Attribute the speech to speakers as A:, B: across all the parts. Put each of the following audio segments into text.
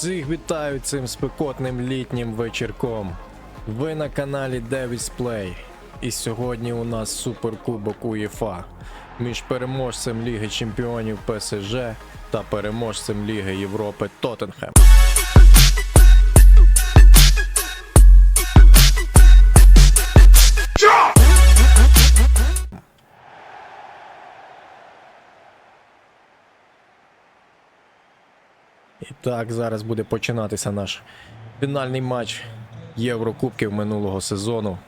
A: Всіх вітаю цим спекотним літнім вечірком. Ви на каналі Davis Play. І сьогодні у нас суперкубок УЄФА між переможцем Ліги Чемпіонів ПСЖ та переможцем Ліги Європи Тоттенхем. Так, зараз буде починатися наш фінальний матч Єврокубків минулого сезону.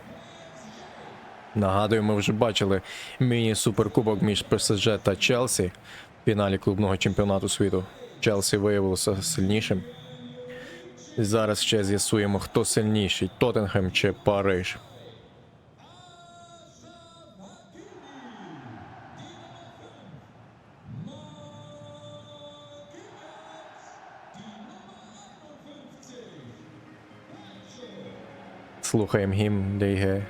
A: Нагадую, ми вже бачили міні-суперкубок між ПСЖ та Челсі в фіналі клубного чемпіонату світу. Челсі виявилося сильнішим. Зараз ще з'ясуємо, хто сильніший Тоттенхем чи Париж. Слухаємо гімн Ліги.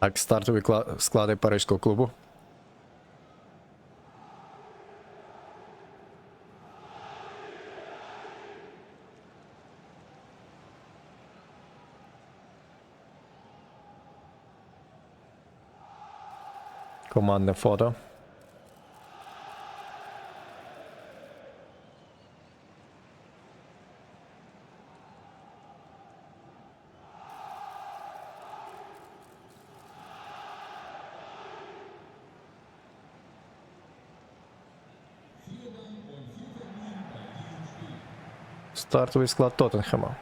A: Так, стартові кла- склади Парижського клубу. Командне фото. Стартовий склад Тоттенхема.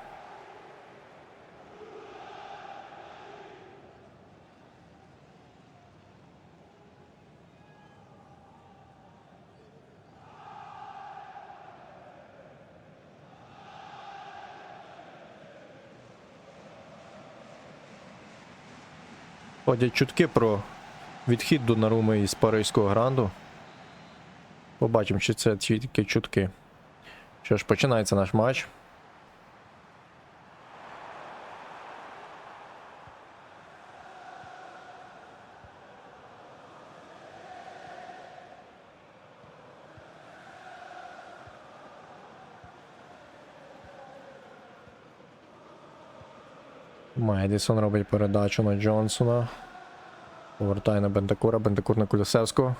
A: Ходять чутки про відхід Донаруми із Паризького гранду. Побачимо, чи це тільки чутки. Що ж, починається наш матч. Медісон робить передачу на Джонсона. Повертає на Бентакура, Бентакур на Кулісевського.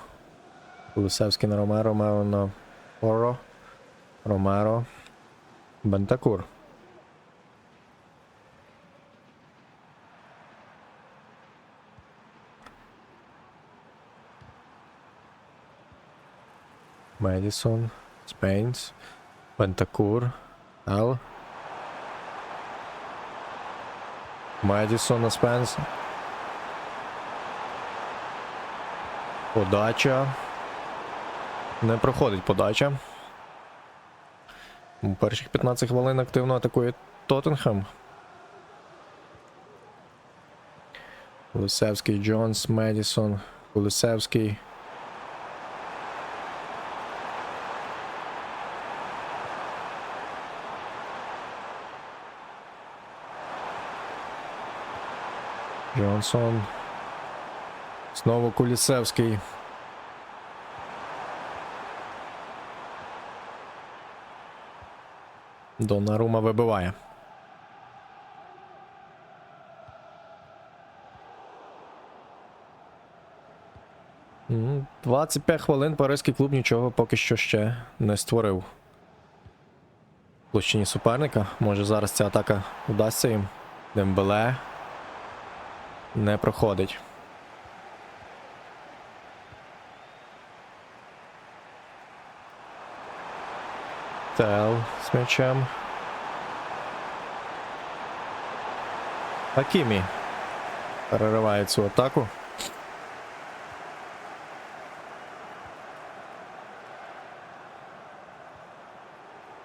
A: Кулісевський на Ромеро, Ромеро на Оро. Ромеро. Бентакур. Медісон. Спейнс. Бентакур. Ел. Медісон Спенс. Подача. Не проходить подача. У перших 15 хвилин активно атакує Тоттенхем. Кулисевський, Джонс, Медісон, Кулисевський. Джонсон. Знову Кулісевський. Донарума вибиває. М, 25 хвилин паризький клуб нічого поки що ще не створив. Площині суперника. Може зараз ця атака вдасться їм. Дембеле не проходить. Тел з м'ячем. Хакімі перериває цю атаку.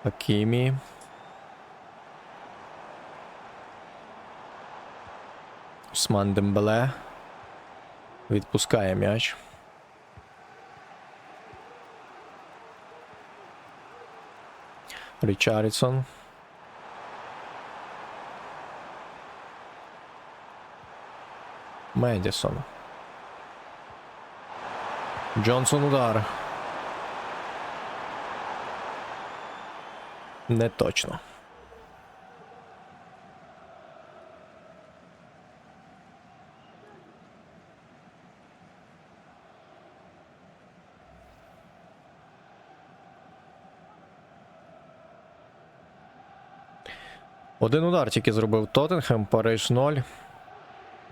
A: Хакімі. Усман Дембеле. Відпускає м'яч. Річардсон. Медісон. Джонсон удар. Не точно. Один удар тільки зробив Тоттенхем, Париж 0.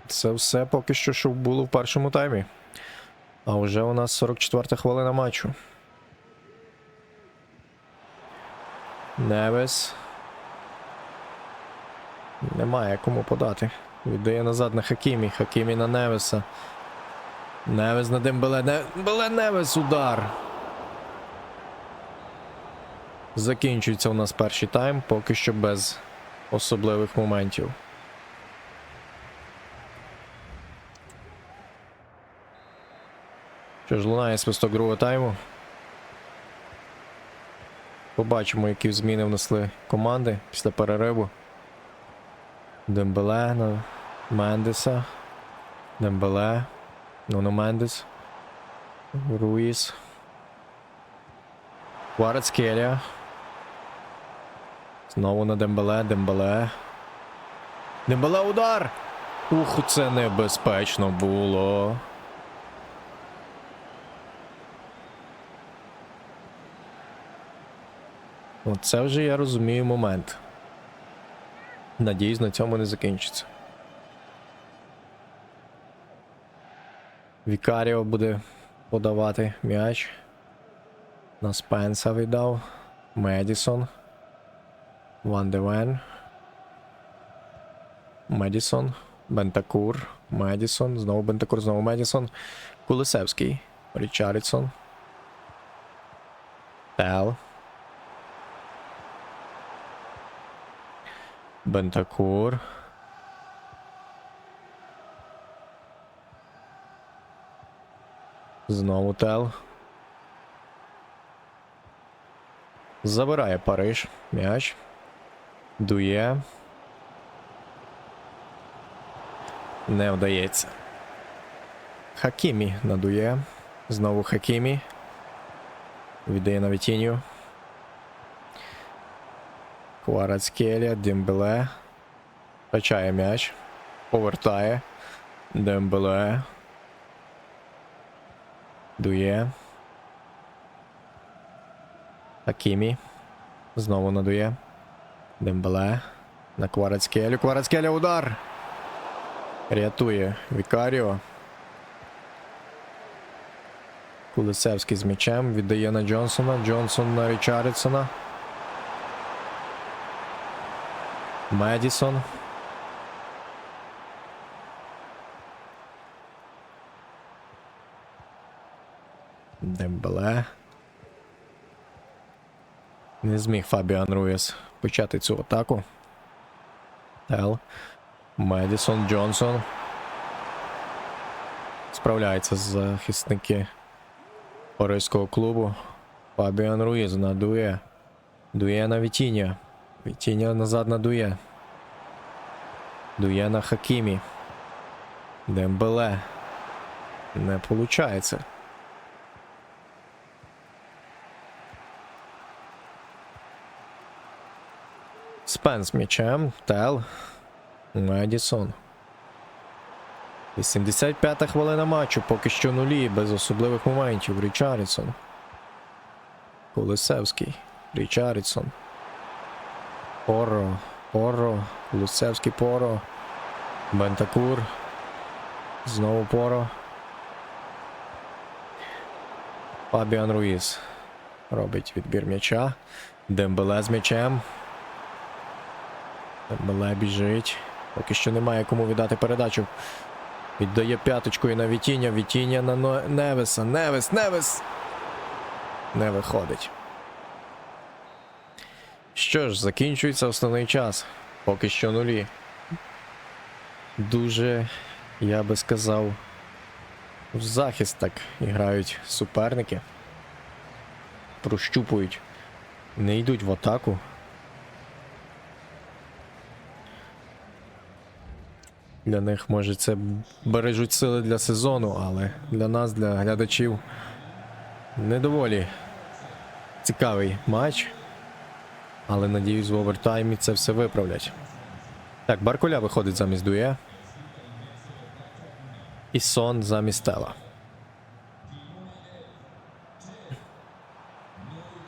A: Це все поки що, що було в першому таймі. А вже у нас 44 хвилина матчу. Невес. Немає кому подати. Віддає назад на Хакімі. Хакімі на Невеса. Невес на Дембеле. Дембеле Невес удар. Закінчується у нас перший тайм, поки що без особливих моментів. Що ж, лунає свисток другого тайму. Побачимо, які зміни внесли команди після перериву. Дембеле на Мендеса. Дембеле. Нуно Мендес. Руїс. Кварацкелія. Знову на Дембеле, Дембеле. Дембеле удар! Ух, це небезпечно було. Оце вже я розумію момент. Надіюсь, на цьому не закінчиться. Вікаріо буде подавати м'яч. На Спенса віддав. Медісон. Ван де Вен. Медісон. Бентакур. Медісон. Знову Бентакур, знову Медісон. Кулисевський. Річардсон. Тел. Бентакур. Знову Тел. Забирає Париж. М'яч. Дує. Не вдається. Хакімі надує. Знову Хакімі. Віддає на Вітіню. Кварацкелія, Дембеле. Качає м'яч. Повертає. Дембеле. Дує. Хакімі. Знову надує. Дембеле. На Кварацкелю. Кварацкеля удар. Рятує Вікаріо. Кулисевський з м'ячем. Віддає на Джонсона. Джонсон на Річардсона. Медісон. Дембеле. Не зміг Фабіан Руєс почати цю атаку. Тел. Медісон Джонсон. Справляються захисники Паризького клубу. Фабіан Руїз надує. Дує на Вітіння. Вітіння назад на Дує. Дує на Хакімі. Дембеле. Не получається. Спен з. Тел. Медісон. 85-та хвилина матчу. Поки що нулі, без особливих моментів. Річардсон. Колесевський. Річардсон. Поро. Поро. Лусевський Поро. Бентакур. Знову Поро. Фабіан Руїз. Робить відбір м'яча. Дембеле з м'ячем. Дембеле біжить. Поки що немає кому віддати передачу. Віддає п'яточкою на Вітіння. Вітіння на Но- Невеса. Невес, Невес! Не виходить. Що ж, закінчується основний час. Поки що нулі. Дуже, я би сказав, в захист так грають суперники. Прощупують. Не йдуть в атаку. Для них, може, це бережуть сили для сезону, але для нас, для глядачів, не доволі цікавий матч. Але надіюсь, в овертаймі це все виправлять. Так, Баркуля виходить замість Дує. І Сон замість Тела.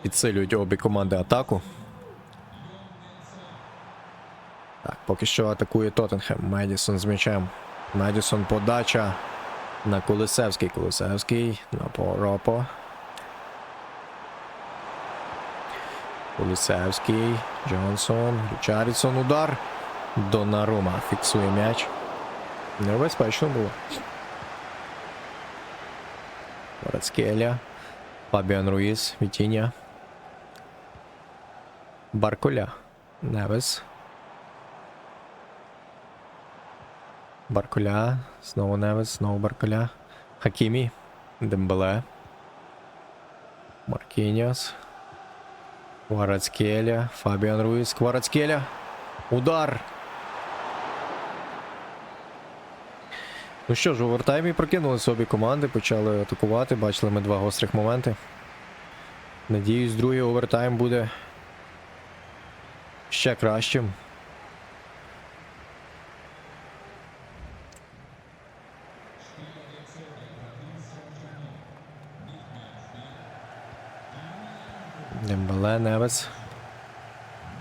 A: Підсилюють обі команди атаку. Так, поки що атакує Тоттенхем. Медісон з м'ячем. Медісон подача на Кулисевський. Кулисевський на Поропо. Кулисевський. Джонсон. Річарідсон. Удар. Донарума фіксує м'яч. Небезпечно було. Варацкеля. Фабіан Руїс. Вітіння. Барколя. Невес. Барколя. Знову Невес. Знову Барколя. Хакімі. Дембеле. Маркініос. Кварацкеля. Фабіан Руїс. Кварацкеля. Удар. Ну що ж, у овертаймі прокинулися обі команди, почали атакувати. Бачили ми два гострих моменти. Надіюсь, другий овертайм буде ще кращим. Дембеле, Невес.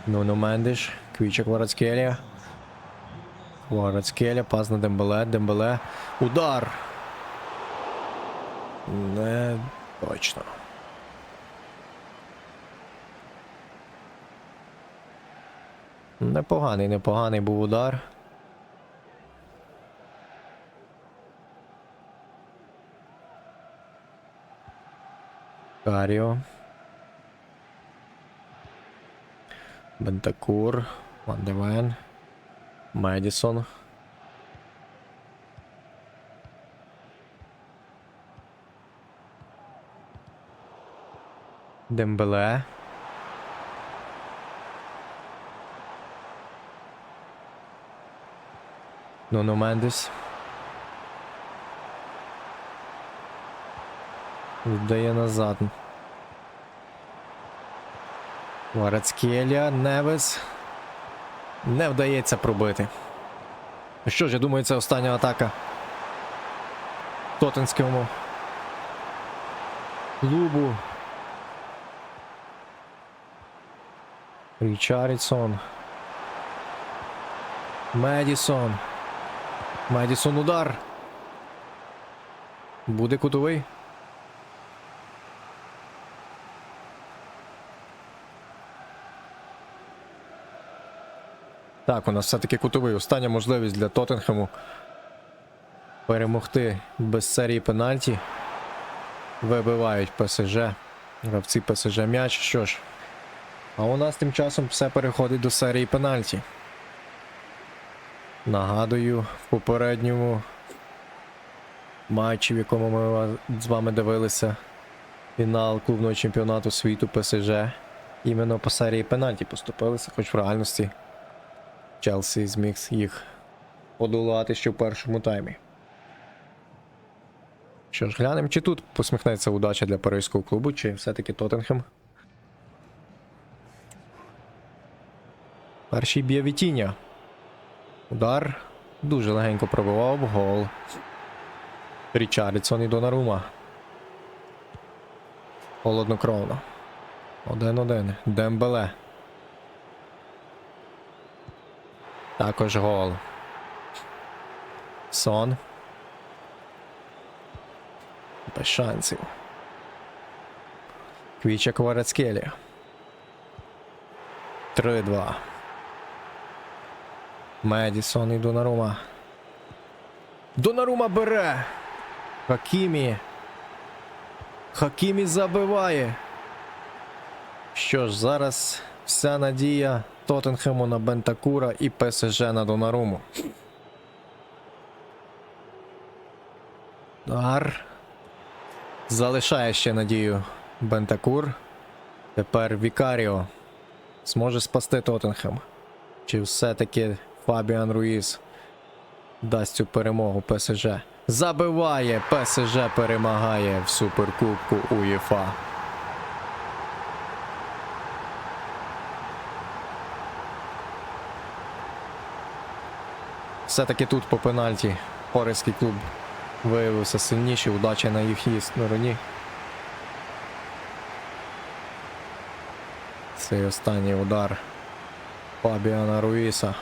A: Нуно Мендиш. Квіча Кварацкелія. Кварацкеля, пас на Дембеле, Дембеле. Удар! Не точно. Непоганий, непоганий був удар. Каріо. Бентакур. Вандевен. Медісон. Дембеле. Ноно Мендес. Віддає назад. Варацкеля, Невес. Не вдається пробити. Ну що ж, я думаю, це остання атака. Тотенському клубу. Річарідсон. Медісон. Медісон удар. Буде кутовий. Так, у нас все-таки кутовий. Остання можливість для Тоттенхему перемогти без серії пенальті. Вибивають ПСЖ. Гравці ПСЖ м'яч. Що ж. А у нас тим часом все переходить до серії пенальті. Нагадую, в попередньому матчі, в якому ми з вами дивилися фінал клубного чемпіонату світу ПСЖ. Іменно по серії пенальті поступилися, хоч в реальності Челсі зміг їх подолати ще в першому таймі. Що ж, глянемо, чи тут посміхнеться удача для паризького клубу, чи все-таки Тоттенхем. Перший б'є Вітіння. Удар. Дуже легенько пробивав гол. Річардсон і Донарума. Холоднокровно. Один-один. Дембеле. Також гол. Сон. Без шансів. Квіча Кварацкелі. 3-2. Медісон і Донарума. Донарума бере. Хакімі. Хакімі забиває. Що ж, зараз вся надія Тоттенхему на Бентакура і ПСЖ на Донаруму. Ар. Залишає ще надію Бентакур. Тепер Вікаріо зможе спасти Тоттенхем. Чи все-таки Фабіан Руїз дасть цю перемогу ПСЖ? Забиває ПСЖ перемагає в Суперкубку УЄФА. Все-таки тут по пенальті Орельський клуб виявився сильніший, удача на їхній стороні. Цей останній удар Фабіана Руїса.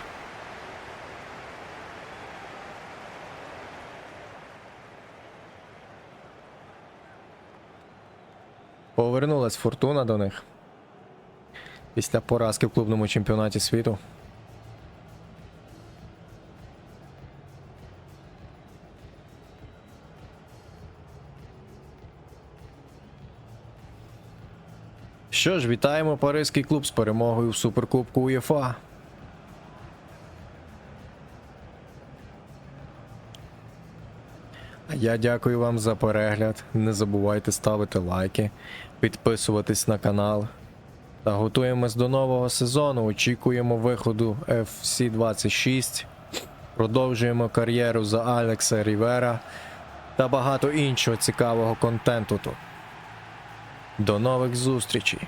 A: Повернулась фортуна до них після поразки в клубному чемпіонаті світу. Що ж, вітаємо Паризький клуб з перемогою в Суперкубку УЄФА. А я дякую вам за перегляд. Не забувайте ставити лайки, підписуватись на канал. Та готуємось до нового сезону. Очікуємо виходу FC 26. Продовжуємо кар'єру за Алекса Рівера та багато іншого цікавого контенту тут. До нових зустрічей!